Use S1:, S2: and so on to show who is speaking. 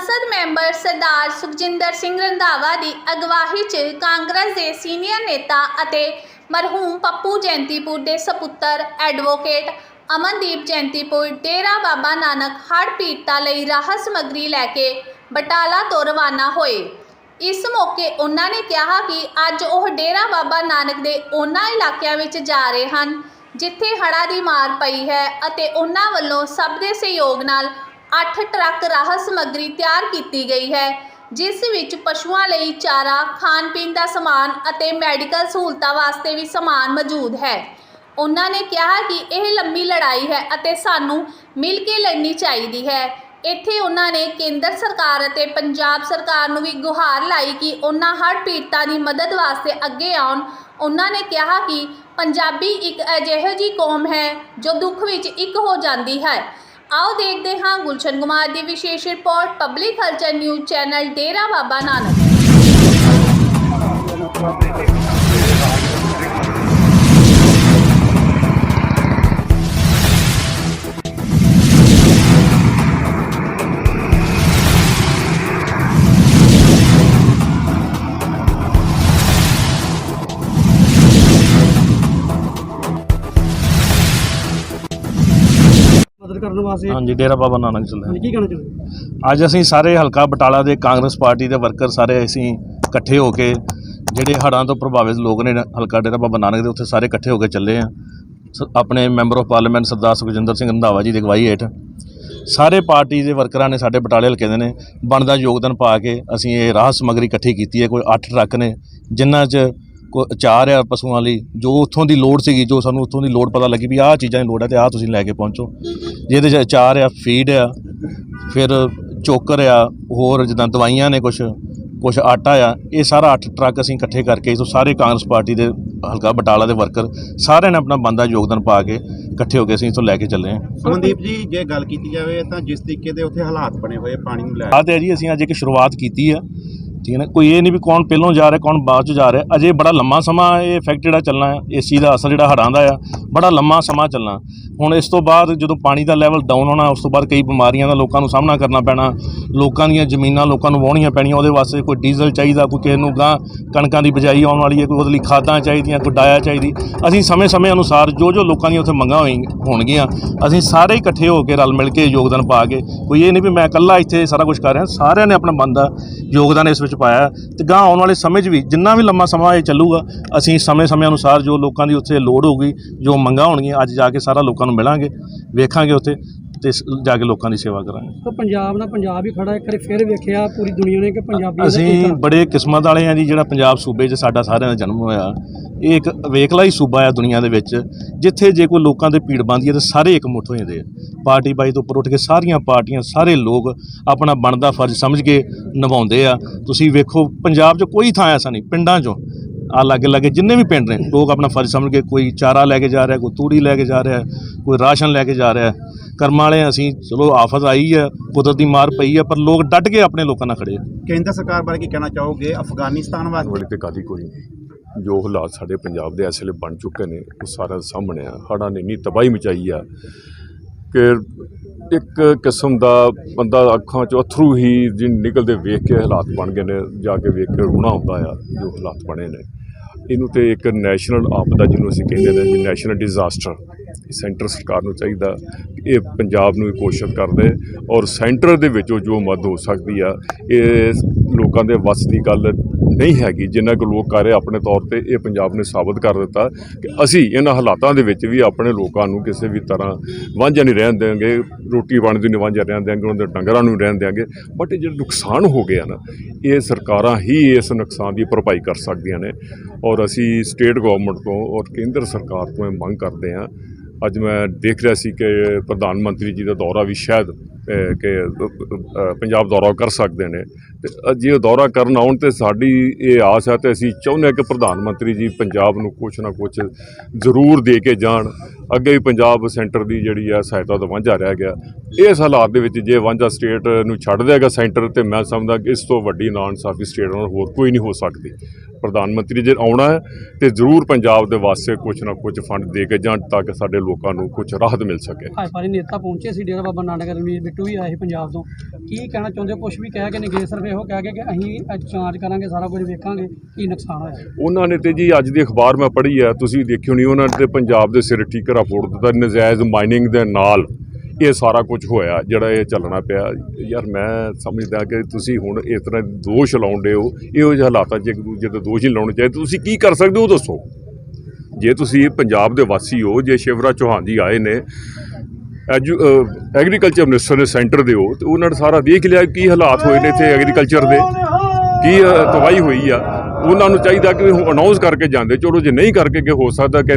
S1: ਸੰਸਦ ਮੈਂਬਰ ਸਰਦਾਰ ਸੁਖਜਿੰਦਰ ਸਿੰਘ ਰੰਧਾਵਾ ਦੀ ਅਗਵਾਈ 'ਚ ਕਾਂਗਰਸ ਦੇ ਸੀਨੀਅਰ ਨੇਤਾ ਅਤੇ ਮਰਹੂਮ ਪੱਪੂ ਜੈਂਤੀਪੁਰ ਦੇ ਸਪੁੱਤਰ ਐਡਵੋਕੇਟ ਅਮਨਦੀਪ ਜੈਂਤੀਪੁਰ, ਡੇਰਾ ਬਾਬਾ ਨਾਨਕ ਹੜ੍ਹ ਪੀੜਤਾਂ ਲਈ ਰਾਹਤ ਸਮੱਗਰੀ ਲੈ ਕੇ ਬਟਾਲਾ ਤੋਂ ਰਵਾਨਾ ਹੋਏ। ਇਸ ਮੌਕੇ ਉਹਨਾਂ ਨੇ ਕਿਹਾ ਕਿ ਅੱਜ ਉਹ ਡੇਰਾ ਬਾਬਾ ਨਾਨਕ ਦੇ ਉਹਨਾਂ ਇਲਾਕਿਆਂ ਵਿੱਚ ਜਾ ਰਹੇ ਹਨ, ਜਿੱਥੇ ਹੜ੍ਹਾਂ ਦੀ ਮਾਰ ਪਈ ਹੈ ਅਤੇ ਉਹਨਾਂ ਵੱਲੋਂ ਸਭ ਦੇ ਸਹਿਯੋਗ ਨਾਲ 8 ਟਰੱਕ ਰਾਹਤ ਸਮੱਗਰੀ ਤਿਆਰ ਕੀਤੀ ਗਈ ਹੈ, ਜਿਸ ਵਿੱਚ ਪਸ਼ੂਆਂ ਲਈ ਚਾਰਾ, ਖਾਣ ਪੀਣ ਦਾ ਸਮਾਨ ਅਤੇ ਮੈਡੀਕਲ ਸਹੂਲਤਾਂ ਵਾਸਤੇ ਵੀ ਸਮਾਨ ਮੌਜੂਦ ਹੈ। ਉਹਨਾਂ ਨੇ ਕਿਹਾ ਕਿ ਇਹ ਲੰਮੀ ਲੜਾਈ ਹੈ ਅਤੇ ਸਾਨੂੰ ਮਿਲ ਕੇ ਲੜਨੀ ਚਾਹੀਦੀ ਹੈ। ਇੱਥੇ ਉਹਨਾਂ ਨੇ ਕੇਂਦਰ ਸਰਕਾਰ ਅਤੇ ਪੰਜਾਬ ਸਰਕਾਰ ਨੂੰ ਵੀ ਗੁਹਾਰ ਲਾਈ ਕਿ ਉਹਨਾਂ ਹਰ ਪੀੜਤਾਂ ਦੀ ਮਦਦ ਵਾਸਤੇ ਅੱਗੇ ਆਉਣ। ਉਹਨਾਂ ਨੇ ਕਿਹਾ ਕਿ ਪੰਜਾਬੀ ਇੱਕ ਅਜਿਹੀ ਜੀ ਕੌਮ ਹੈ ਜੋ ਦੁੱਖ ਵਿੱਚ ਇੱਕ ਹੋ ਜਾਂਦੀ ਹੈ। ਆਓ ਦੇਖਦੇ ਹਾਂ ਗੁਲਸ਼ਨ ਕੁਮਾਰ ਦੀ ਵਿਸ਼ੇਸ਼ report public culture news channel Dera Baba Nanak.
S2: ਕਰਨ ਵਾਸਤੇ?
S3: ਹਾਂਜੀ ਡੇਰਾ ਬਾਬਾ ਨਾਨਕ ਚੱਲੇ
S2: ਹਾਂਜੀ, ਕੀ ਕਹਿਣਾ ਚਾਹੁੰਦੇ?
S3: ਅੱਜ ਅਸੀਂ ਸਾਰੇ ਹਲਕਾ ਬਟਾਲਾ ਦੇ ਕਾਂਗਰਸ ਪਾਰਟੀ ਦੇ ਵਰਕਰ ਸਾਰੇ ਅਸੀਂ ਇਕੱਠੇ ਹੋ ਕੇ ਜਿਹੜੇ ਹੜ੍ਹਾਂ ਤੋਂ ਪ੍ਰਭਾਵਿਤ ਲੋਕ ਨੇ ਹਲਕਾ ਡੇਰਾ ਬਾਬਾ ਨਾਨਕ ਦੇ ਉੱਥੇ ਸਾਰੇ ਇਕੱਠੇ ਹੋ ਕੇ ਚੱਲੇ ਆ। ਆਪਣੇ member of parliament Sardar Sukhjinder Singh Randhawa ji ਦੀ ਅਗਵਾਈ ਹੇਠ। ਸਾਰੇ ਪਾਰਟੀ ਦੇ ਵਰਕਰਾਂ ਨੇ ਸਾਡੇ ਬਟਾਲੇ ਹਲਕੇ ਦੇ ਨੇ ਬਣਦਾ ਯੋਗਦਾਨ ਪਾ ਕੇ ਅਸੀਂ ਇਹ ਰਾਹਤ ਸਮੱਗਰੀ ਇਕੱਠੀ ਕੀਤੀ ਹੈ। ਕੋਈ 8 ਟਰੱਕ ਨੇ ਜਿਨ੍ਹਾਂ 'ਚ ਕੋ ਚਾਰ ਆ ਪਸ਼ੂਆਂ ਲਈ ਜੋ ਉੱਥੋਂ ਦੀ ਲੋੜ ਸੀਗੀ ਜੋ ਸਾਨੂੰ ਉੱਥੋਂ ਦੀ ਲੋੜ ਪਤਾ ਲੱਗੀ ਵੀ ਆਹ ਚੀਜ਼ਾਂ ਦੀ ਲੋੜ ਹੈ ਤੇ ਆਹ ਤੁਸੀਂ ਲੈ ਕੇ ਪਹੁੰਚੋ। ਜਿਹਦੇ 'ਚ ਚਾਰ ਆ ਫੀਡ ਆ ਫਿਰ ਚੋਕਰ ਆ ਹੋਰ ਜਿੱਦਾਂ ਦਵਾਈਆਂ ਨੇ ਕੁਝ ਕੁਝ ਆਟਾ ਆ ਇਹ ਸਾਰਾ 8 ਟਰੱਕ ਅਸੀਂ ਇਕੱਠੇ ਕਰਕੇ ਇਸ ਸਾਰੇ ਕਾਂਗਰਸ ਪਾਰਟੀ ਦੇ ਹਲਕਾ ਬਟਾਲਾ ਦੇ ਵਰਕਰ ਸਾਰਿਆਂ ਨੇ ਆਪਣਾ ਬੰਦਾ ਯੋਗਦਾਨ ਪਾ ਕੇ ਇਕੱਠੇ ਹੋ ਕੇ ਅਸੀਂ ਇੱਥੋਂ ਲੈ ਕੇ ਚੱਲੇ ਹਾਂ।
S4: ਅਮਨਦੀਪ ਜੀ ਜੇ ਗੱਲ ਕੀਤੀ ਜਾਵੇ ਤਾਂ ਜਿਸ ਤਰੀਕੇ ਦੇ ਉੱਥੇ ਹਾਲਾਤ ਬਣੇ ਹੋਏ ਪਾਣੀ ਨੂੰ ਲੈ ਕੇ।
S3: ਹੈ ਜੀ ਅਸੀਂ ਅੱਜ ਇੱਕ ਸ਼ੁਰੂਆਤ ਕੀਤੀ ਆ ਠੀਕ ਹੈ ਨਾ? ਕੋਈ ਇਹ ਨਹੀਂ ਵੀ ਕੌਣ ਪਹਿਲੋਂ ਜਾ ਰਿਹਾ ਕੌਣ ਬਾਅਦ ਚ ਜਾ ਰਿਹਾ ਅਜੇ ਬੜਾ ਲੰਮਾ ਸਮਾਂ ਇਹ ਇਫੈਕਟ ਜਿਹੜਾ ਚੱਲਣਾ ਹੈ ਚੀਜ਼ ਦਾ ਅਸਰ ਜਿਹੜਾ ਹੜ੍ਹਾਂ ਦਾ ਆ ਬੜਾ ਲੰਮਾ ਸਮਾਂ ਚੱਲਣਾ। ਹੁਣ ਇਸ ਤੋਂ ਬਾਅਦ ਜਦੋਂ ਪਾਣੀ ਦਾ ਲੈਵਲ ਡਾਊਨ ਹੋਣਾ, ਉਸ ਤੋਂ ਬਾਅਦ ਕਈ ਬਿਮਾਰੀਆਂ ਦਾ ਲੋਕਾਂ ਨੂੰ ਸਾਹਮਣਾ ਕਰਨਾ ਪੈਣਾ। ਲੋਕਾਂ ਦੀਆਂ ਜ਼ਮੀਨਾਂ ਲੋਕਾਂ ਨੂੰ ਵਾਹੁਣੀਆਂ ਪੈਣੀਆਂ, ਉਹਦੇ ਵਾਸਤੇ ਕੋਈ ਡੀਜ਼ਲ ਚਾਹੀਦਾ, ਕੋਈ ਕਿਸੇ ਨੂੰ ਗਾਂ ਕਣਕਾਂ ਦੀ ਬਿਜਾਈ ਆਉਣ ਵਾਲੀ ਹੈ, ਕੋਈ ਉਹਦੇ ਲਈ ਖਾਦਾਂ ਚਾਹੀਦੀਆਂ, ਕੋਈ ਡਾਇਆ ਚਾਹੀਦੀ। ਅਸੀਂ ਸਮੇਂ-ਸਮੇਂ ਅਨੁਸਾਰ ਜੋ ਜੋ ਲੋਕਾਂ ਦੀਆਂ ਉੱਥੇ ਮੰਗਾਂ ਹੋਈ ਹੋਣਗੀਆਂ, ਅਸੀਂ ਸਾਰੇ ਇਕੱਠੇ ਹੋ ਕੇ ਰਲ ਮਿਲ ਕੇ ਯੋਗਦਾਨ ਪਾ ਕੇ, ਕੋਈ ਇਹ ਨਹੀਂ ਵੀ ਮੈਂ ਇਕੱਲਾ ਇੱਥੇ ਸਾਰਾ ਕੁਝ ਕਰ ਰਿਹਾ, ਸਾਰਿਆਂ ਨੇ ਆਪਣਾ ਬੰਦਾ ਯੋਗਦਾਨ ਇਸ ਵਿੱਚ ਪਾਇਆ। ਤੇ ਗਾਂ ਆਉਣ ਵਾਲੇ ਸਮੇਂ 'ਚ ਵੀ ਜਿੰਨਾ ਵੀ ਲੰਮਾ ਸਮਾਂ ਇਹ ਚੱਲੂਗਾ, ਅਸੀਂ ਸਮੇਂ-ਸਮੇਂ ਅਨੁਸਾਰ ਜੋ ਲੋਕਾਂ ਦੀ ਉੱਥੇ ਲੋੜ ਹੋਊਗੀ, ਜੋ ਮੰਗਾਂ ਹੋਣਗੀਆਂ ਅੱਜ ਜਾ ਕੇ ਸਾਰਾ ਲੋਕਾਂ ਨੂੰ ਮਿਲਾਂਗੇ ਵੇਖਾਂਗੇ ਉੱਥੇ ਤੇ ਸ- ਜਾ ਕੇ ਲੋਕਾਂ ਦੀ ਸੇਵਾ ਕਰਾਂਗੇ।
S2: ਤਾਂ ਪੰਜਾਬ ਨਾਲ ਪੰਜਾਬ ਹੀ ਖੜਾ ਇੱਕ ਵਾਰੀ ਫਿਰ ਵੇਖਿਆ ਪੂਰੀ ਦੁਨੀਆ ਨੇ ਕਿ ਪੰਜਾਬੀ
S3: ਅਸੀਂ। ਬੜੇ ਕਿਸਮਤ ਵਾਲੇ ਆ ਜੀ ਜਿਹੜਾ ਪੰਜਾਬ ਸੂਬੇ 'ਚ ਸਾਡਾ ਸਾਰਿਆਂ ਦਾ ਜਨਮ ਹੋਇਆ। ਇਹ ਇੱਕ ਵੇਖਲਾ ਹੀ ਸੂਬਾ ਆ ਦੁਨੀਆ ਦੇ ਵਿੱਚ ਜਿੱਥੇ ਜੇ ਕੋਈ ਲੋਕਾਂ ਦੇ ਪੀੜ ਬੰਦੀ ਹੈ ਤਾਂ ਸਾਰੇ ਇਕਮੁੱਠ ਹੋ ਜਾਂਦੇ ਆ। ਪਾਰਟੀ ਬਾਈ ਤੋਂ ਉੱਪਰ ਉੱਠ ਕੇ ਸਾਰੀਆਂ ਪਾਰਟੀਆਂ ਸਾਰੇ ਲੋਕ ਆਪਣਾ ਬਣਦਾ ਫਰਜ਼ ਸਮਝ ਕੇ ਨਿਭਾਉਂਦੇ ਆ। ਤੁਸੀਂ ਵੇਖੋ ਪੰਜਾਬ 'ਚ ਕੋਈ ਥਾਂ ਐਸਾ ਨਹੀਂ ਪਿੰਡਾਂ 'ਚੋਂ ਆ ਲਾਗੇ ਲਾਗੇ ਜਿੰਨੇ ਵੀ ਪਿੰਡ ਨੇ ਲੋਕ ਆਪਣਾ ਫਰਜ਼ ਸਮਝ ਕੇ ਕੋਈ ਚਾਰਾ ਲੈ ਕੇ ਜਾ ਰਿਹਾ ਕੋਈ ਤੂੜੀ ਲੈ ਕੇ ਜਾ ਰਿਹਾ ਕੋਈ ਰਾਸ਼ਨ ਲੈ ਕੇ ਜਾ ਰਿਹਾ। ਕਰਮਾਂ ਵਾਲੇ ਅਸੀਂ ਚਲੋ ਆਫਤ ਆਈ ਹੈ ਕੁਦਰਤੀ ਮਾਰ ਪਈ ਹੈ ਪਰ ਲੋਕ ਡਟ ਕੇ ਆਪਣੇ ਲੋਕਾਂ ਨਾਲ ਖੜੇ
S4: ਕੇਂਦਰ ਸਰਕਾਰ ਬਾਰੇ ਕੀ ਕਹਿਣਾ ਚਾਹੋਗੇ? ਅਫਗਾਨਿਸਤਾਨ ਵਾਸਤੇ?
S5: ਵਾਲੀ ਤੇ ਹੀ ਕੋਈ ਨਹੀਂ। ਜੋ ਹਾਲਾਤ ਸਾਡੇ ਪੰਜਾਬ ਦੇ ਇਸ ਵੇਲੇ ਬਣ ਚੁੱਕੇ ਨੇ ਉਹ ਸਾਰਾ ਸਾਹਮਣੇ ਆ। ਹੜ੍ਹਾਂ ਨੇ ਇੰਨੀ ਤਬਾਹੀ ਮਚਾਈ ਆ ਕਿ ਇੱਕ ਕਿਸਮ ਦਾ ਬੰਦਾ ਅੱਖਾਂ 'ਚੋਂ ਅਥਰੂ ਹੀ ਜਿਨ ਨਿਕਲਦੇ ਵੇਖ ਕੇ ਹਾਲਾਤ ਬਣ ਗਏ ਨੇ, ਜਾ ਕੇ ਵੇਖ ਕੇ ਰੋਣਾ ਹੁੰਦਾ ਆ, ਜੋ ਹਾਲਾਤ ਬਣੇ ਨੇ। ਇਹਨੂੰ ਤੇ ਇੱਕ ਨੈਸ਼ਨਲ ਆਪਦਾ ਜਿਹਨੂੰ ਅਸੀਂ ਕਹਿੰਦੇ ਨੇ ਨੈਸ਼ਨਲ ਡਿਜ਼ਾਸਟਰ ਸੈਂਟਰ ਸਰਕਾਰ ਨੂੰ ਚਾਹੀਦਾ ਕਿ ਇਹ ਪੰਜਾਬ ਨੂੰ ਇਹ ਕੋਸ਼ਿਸ਼ ਕਰਦੇ ਔਰ ਸੈਂਟਰ ਦੇ ਵਿੱਚੋਂ ਜੋ ਮਦਦ ਹੋ ਸਕਦੀ ਆ, ਇਹ ਲੋਕਾਂ ਦੇ ਵੱਸ ਦੀ ਗੱਲ ਨਹੀਂ ਹੈਗੀ, ਜਿੰਨਾ ਕੁ ਲੋਕ ਕਰ ਰਹੇ ਆਪਣੇ ਤੌਰ ਤੇ ਇਹ ਪੰਜਾਬ ਨੇ ਸਾਬਤ ਕਰ ਦਿੱਤਾ ਕਿ ਅਸੀਂ ਇਹਨਾਂ ਹਾਲਾਤਾਂ ਦੇ ਵਿੱਚ ਵੀ ਆਪਣੇ ਲੋਕਾਂ ਨੂੰ ਕਿਸੇ ਵੀ ਤਰ੍ਹਾਂ ਵਾਂਝਾ ਨਹੀਂ ਰਹਿਣ ਦੇਵਾਂਗੇ ਰੋਟੀ ਪਾਣੀ ਦੀ ਨਹੀਂ ਵਾਂਝਾ ਰਹਿਣ ਦੇਵਾਂਗੇ ਉਹਨਾਂ ਦੇ ਡੰਗਰਾਂ ਨੂੰ ਰਹਿਣ ਦੇਵਾਂਗੇ ਬਟ ਇਹ ਜਿਹੜਾ ਨੁਕਸਾਨ ਹੋ ਗਿਆ ਨਾ, ਇਹ ਸਰਕਾਰਾਂ ਹੀ ਇਸ ਨੁਕਸਾਨ ਦੀ ਭਰਪਾਈ ਕਰ ਸਕਦੀਆਂ ਨੇ ਔਰ ਅਸੀਂ ਸਟੇਟ ਗਵਰਨਮੈਂਟ ਤੋਂ ਔਰ ਕੇਂਦਰ ਸਰਕਾਰ ਤੋਂ ਇਹ ਮੰਗ ਕਰਦੇ ਹਾਂ ਅੱਜ ਮੈਂ ਦੇਖ ਰਿਹਾ ਸੀ ਕਿ ਪ੍ਰਧਾਨ ਮੰਤਰੀ ਜੀ ਦਾ ਦੌਰਾ ਵੀ ਸ਼ਾਇਦ ਕਿ ਪੰਜਾਬ ਦੌਰਾ ਕਰ ਸਕਦੇ ਨੇ। ਤੇ ਜੇ ਉਹ ਦੌਰਾ ਕਰਨ ਆਉਣ ਤੇ ਸਾਡੀ ਇਹ ਆਸ ਹੈ ਤੇ ਅਸੀਂ ਚਾਹੁੰਦੇ ਹਾਂ ਕਿ ਪ੍ਰਧਾਨ ਮੰਤਰੀ ਜੀ ਪੰਜਾਬ ਨੂੰ ਕੁਛ ਨਾ ਕੁਛ ਜ਼ਰੂਰ ਦੇ ਕੇ ਜਾਣ। ਅੱਗੇ ਵੀ ਪੰਜਾਬ ਸੈਂਟਰ ਦੀ ਜਿਹੜੀ ਆ ਸਹਾਇਤਾ ਤੋਂ ਵਾਂਝਾ ਰਹਿ ਗਿਆ। ਇਸ ਹਾਲਾਤ ਦੇ ਵਿੱਚ ਜੇ ਵਾਂਝਾ ਸਟੇਟ ਨੂੰ ਛੱਡ ਦੇਗਾ ਸੈਂਟਰ ਤੇ ਮੈਂ ਸਮਝਦਾ ਕਿ ਇਸ ਤੋਂ ਵੱਡੀ ਨਾਨ ਸਾਫ਼ੀ ਸਟੇਟ ਨਾਲ ਹੋਰ ਕੋਈ ਨਹੀਂ ਹੋ ਸਕਦੀ। ਪ੍ਰਧਾਨ ਮੰਤਰੀ ਜੇ ਆਉਣਾ ਹੈ ਤੇ ਜ਼ਰੂਰ ਪੰਜਾਬ ਦੇ ਵਾਸਤੇ ਕੁਛ ਨਾ ਕੁਛ ਫੰਡ ਦੇ ਕੇ ਜਾਣ ਤਾਂ ਕਿ ਸਾਡੇ ਲੋਕਾਂ ਨੂੰ ਕੁਛ ਰਾਹਤ ਮਿਲ ਸਕੇ।
S2: ਭਾਜਪਾ ਦੇ ਨੇਤਾ ਪਹੁੰਚੇ ਸੀ ਡੇਰਾ ਬਾਬਾ ਨਾਨਕ ਰਣਵੀਰ ਬਿੱਟੂ ਵੀ ਆਏ ਪੰਜਾਬ ਤੋਂ। ਕੀ ਕਹਿਣਾ ਚਾਹੁੰਦੇ ਕੁਝ ਵੀ ਕਹਿ ਕੇ ਨਹੀਂ ਗਏ ਸਿਰਫ ਇਹੋ ਕਹਿ ਕੇ ਕਿ ਅਸੀਂ ਜਾਂਚ ਕਰਾਂਗੇ, ਸਾਰਾ ਕੁਝ ਵੇਖਾਂਗੇ, ਕੀ ਨੁਕਸਾਨ ਹੋਇਆ।
S5: ਉਹਨਾਂ ਨੇ ਤੇ ਜੀ ਅੱਜ ਦੀ ਅਖਬਾਰ ਮੈਂ ਪੜ੍ਹੀ ਹੈ ਤੁਸੀਂ ਦੇਖਿਓ ਨਹੀਂ, ਉਹਨਾਂ ਨੇ ਤੇ ਪੰਜਾਬ ਦੇ ਸਿਰ ਠੀਕਰਾ ਫੋੜ ਦਿੱਤਾ, ਨਜਾਇਜ਼ ਮਾਈਨਿੰਗ ਦੇ ਨਾਲ ਇਹ ਸਾਰਾ ਕੁਝ ਹੋਇਆ, ਜਿਹੜਾ ਇਹ ਚੱਲਣਾ ਪਿਆ। ਯਾਰ ਮੈਂ ਸਮਝਦਾ ਕਿ ਤੁਸੀਂ ਹੁਣ ਇਸ ਤਰ੍ਹਾਂ ਦੋਸ਼ ਲਾਉਂਦੇ ਹੋ, ਇਹੋ ਜਿਹੇ ਹਾਲਾਤਾਂ 'ਚ ਇੱਕ ਦੂਜੇ ਤੇ ਦੋਸ਼ ਹੀ ਲਾਉਣੇ ਚਾਹੀਦੇ। ਤੁਸੀਂ ਕੀ ਕਰ ਸਕਦੇ ਹੋ ਦੱਸੋ? ਜੇ ਤੁਸੀਂ ਪੰਜਾਬ ਦੇ ਵਾਸੀ ਹੋ, ਜੇ ਸ਼ਿਵਰਾਜ ਚੌਹਾਨ ਜੀ ਆਏ ਨੇ ਐਗਰੀਕਲਚਰ ਮਿਨਿਸਟਰ ਨੇ ਸੈਂਟਰ ਦੇ ਉਹ, ਤੇ ਉਹਨਾਂ ਨੇ ਸਾਰਾ ਦੇਖ ਲਿਆ ਕੀ ਹਾਲਾਤ ਹੋਏ ਨੇ ਇੱਥੇ ਐਗਰੀਕਲਚਰ ਦੇ, ਕੀ ਤਬਾਹੀ ਹੋਈ ਆ। ਉਹਨਾਂ ਨੂੰ ਚਾਹੀਦਾ ਕਿ ਉਹ ਅਨਾਉਂਸ ਕਰਕੇ ਜਾਂਦੇ, ਚਲੋ ਜੇ ਨਹੀਂ ਕਰਕੇ ਕਿ ਹੋ ਸਕਦਾ ਕਿ